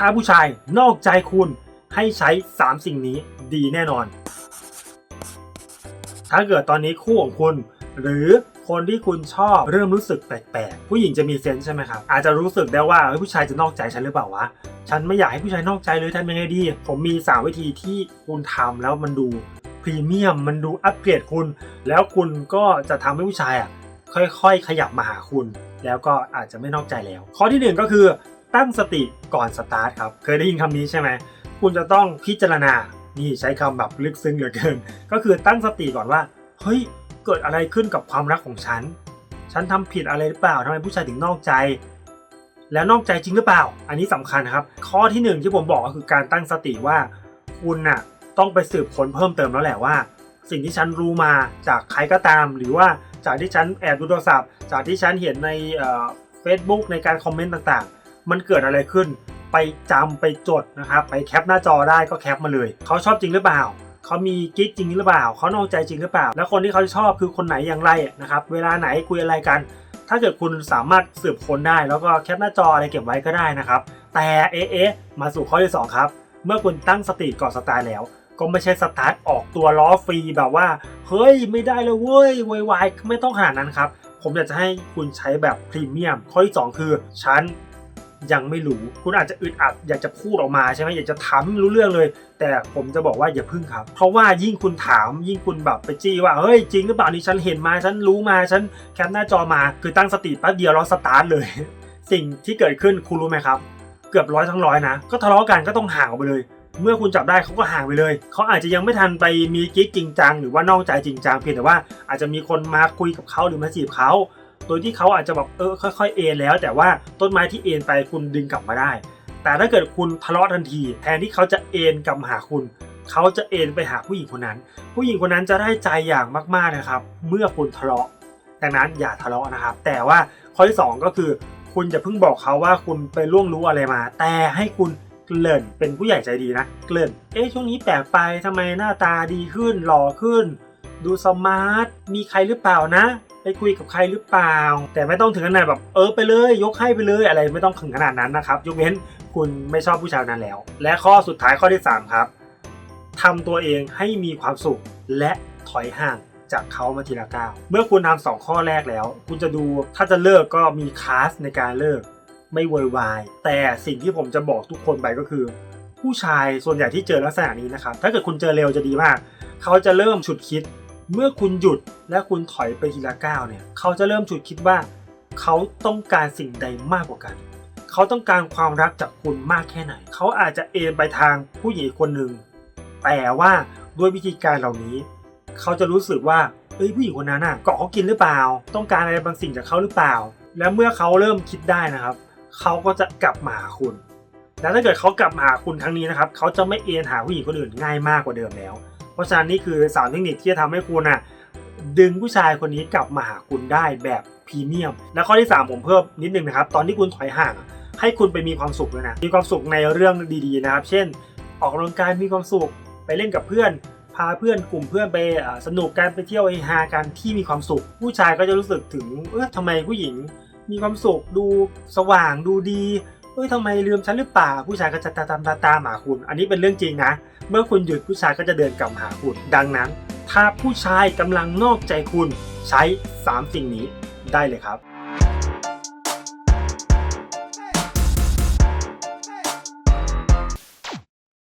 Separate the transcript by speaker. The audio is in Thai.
Speaker 1: ถ้าผู้ชายนอกใจคุณให้ใช้ 3 สิ่งนี้ดีแน่นอน ถ้าเกิดตอนนี้คู่ของคุณ หรือคนที่คุณชอบเริ่มรู้สึกแปลกๆ ผู้หญิงจะมีเซนส์ใช่ไหมครับ อาจจะรู้สึกได้ว่าผู้ชายจะนอกใจฉันหรือเปล่าวะ ฉันไม่อยากให้ผู้ชายนอกใจเลยทำยังไงดี ผมมี 3 วิธีที่คุณทำแล้วมันดูพรีเมียม มันดูอัปเกรดคุณ แล้วคุณก็จะทำให้ผู้ชายอะค่อยๆ ขยับมาหาคุณ แล้วก็อาจจะไม่นอกใจแล้ว ข้อที่หนึ่งก็คือ ตั้งสติก่อนสตาร์ทครับ เคยได้ยินคำนี้ใช่ไหม คุณจะต้องพิจารณา นี่ใช้คำแบบลึกซึ้งเหลือเกิน ก็คือตั้งสติก่อนว่า เฮ้ย เกิดอะไรขึ้นกับความรักของฉัน ฉันทำผิดอะไรหรือเปล่าทำไมผู้ชายถึงนอกใจ แล้วนอกใจจริงหรือเปล่า อันนี้สำคัญครับ ข้อที่หนึ่งที่ผมบอกก็คือการตั้งสติว่า คุณน่ะต้องไปสืบค้นเพิ่มเติมแล้วแหละว่า สิ่งที่ฉันรู้มาจากใครก็ตาม หรือว่าจากที่ฉันแอบดูโทรศัพท์ จากที่ฉันเห็นในเฟซบุ๊กในการคอมเมนต์ต่างๆ มันเกิดอะไรขึ้น ไปจำไปจดนะครับ ไปแคปหน้าจอได้ก็แคปมาเลย เขาชอบจริงหรือเปล่าเขามีกิ๊กจริงหรือเปล่า เขานอกใจจริงหรือเปล่า แล้วคนที่เขาชอบคือคนไหนอย่างไรนะครับ เวลาไหนคุยอะไรกัน ถ้าเกิดคุณสามารถสืบค้นได้ แล้วก็แคปหน้าจออะไรเก็บไว้ก็ได้นะครับ แต่เอ๊ะมาสู่ข้อที่สองครับ เมื่อคุณตั้งสติก่อนสตาร์แล้ว ก็ไม่ใช่สตาร์ทออกตัวล้อฟรีแบบว่า เฮ้ยไม่ได้เลยเว้ยไวายไม่ต้องขนาดนั้นครับ ผมอยากจะให้คุณใช้แบบพรีเมียม ข้อที่ 2 คือ ฉัน ยังไม่รู้ คุณอาจจะอึดอัดอยากจะพูดออกมาใช่ไหมอยากจะถามรู้เรื่องเลย แต่ผมจะบอกว่าอย่าพึ่งครับ เพราะว่ายิ่งคุณถามยิ่งคุณแบบไปจี้ว่าเฮ้ยจริงหรือเปล่านี่ฉันเห็นมาฉันรู้มาฉันแคปหน้าจอมาคือตั้งสติแป๊บเดียวแล้วสตาร์ทเลย สิ่งที่เกิดขึ้นคุณรู้ไหมครับ เกือบร้อยทั้งร้อยนะก็ทะเลาะกันก็ต้องห่างออกไปเลยเมื่อคุณจับได้เขาก็ห่างไปเลย เขาอาจจะยังไม่ทันไปมีกิ๊กจริงจังหรือว่านอกใจจริงจังเพียงแต่ว่าอาจจะมีคนมาคุยกับเขาหรือมาจีบเขา โดยที่เขาอาจจะแบบเออค่อยๆเอนแล้ว แต่ว่าต้นไม้ที่เอนไปคุณดึงกลับมาได้ แต่ถ้าเกิดคุณทะเลาะทันที แทนที่เขาจะเอนกลับมาหาคุณ เขาจะเอนไปหาผู้หญิงคนนั้น ผู้หญิงคนนั้นจะได้ใจอย่างมากๆนะครับ เมื่อคุณทะเลาะ ดังนั้นอย่าทะเลาะนะครับ แต่ว่าข้อที่สองก็คือ คุณจะเพิ่งบอกเขาว่าคุณไปล่วงรู้อะไรมา แต่ให้คุณเกริ่นเป็นผู้ใหญ่ใจดีนะ เกริ่น เอ๊ะช่วงนี้แปลกไปทำไมหน้าตาดีขึ้นหล่อขึ้น ดูสมาร์ท มีใครหรือเปล่านะ ไปคุยกับใครหรือเปล่า แต่ไม่ต้องถึงขนาดแบบเออไปเลย ยกให้ไปเลยอะไรไม่ต้องถึงขนาดนั้นนะครับ ยกเว้นคุณไม่ชอบผู้ชายนั้นแล้ว และข้อสุดท้ายข้อที่สามครับทำตัวเองให้มีความสุขและถอยห่างจากเขามาทีละก้าวเมื่อคุณทำสองข้อแรกแล้ว คุณจะดูถ้าจะเลิกก็มีคลาสในการเลิก ไม่โวยวาย แต่สิ่งที่ผมจะบอกทุกคนไปก็คือ ผู้ชายส่วนใหญ่ที่เจอลักษณะนี้นะครับ ถ้าเกิดคุณเจอเร็วจะดีมาก เขาจะเริ่มฉุดคิด เมื่อคุณหยุดและคุณถอยไปทีละก้าวเนี่ย เขาจะเริ่มฉุดคิดว่า เขาต้องการสิ่งใดมากกว่ากัน เขาต้องการความรักจากคุณมากแค่ไหน เขาอาจจะเอนไปทางผู้หญิงคนหนึ่ง แต่ว่าด้วยวิธีการเหล่านี้ เขาจะรู้สึกว่าเอ้ยผู้หญิงคนนั้นน่ะเกาะเขากินหรือเปล่า ต้องการอะไรบางสิ่งจากเขาหรือเปล่า แล้วเมื่อเขาเริ่มคิดได้นะครับ เขาก็จะกลับมาหาคุณ แล้วถ้าเกิดเขากลับมาหาคุณครั้งนี้นะครับ เขาจะไม่เอนหาผู้หญิงคนอื่นง่ายมากกว่าเดิมแล้ว เพราะฉะนั้นนี่คือสามเทคนิคที่จะทำให้คุณอะดึงผู้ชายคนนี้กลับมาหาคุณได้แบบพรีเมียม และข้อที่ 3 ผมเพิ่มนิดนึงนะครับ ตอนที่คุณถอยห่าง ให้คุณไปมีความสุขด้วยนะ มีความสุขในเรื่องดีๆนะครับ เช่น ออกกำลังกายมีความสุข ไปเล่นกับเพื่อน พาเพื่อนกลุ่มเพื่อนไปสนุกกันไปเที่ยวเฮฮากันที่มีความสุข ผู้ชายก็จะรู้สึกถึง เออทำไมผู้หญิง มีความสุขดูสว่างดูดี เอ้ยทำไมลืมฉันหรือเปล่า ผู้ชายก็จะตามตามตามตามหาคุณ อันนี้เป็นเรื่องจริงนะ เมื่อคุณหยุดผู้ชายก็จะเดินกลับหาคุณ ดังนั้น ถ้าผู้ชายกำลังนอกใจคุณใช้ 3 สิ่งนี้ได้เลยครับ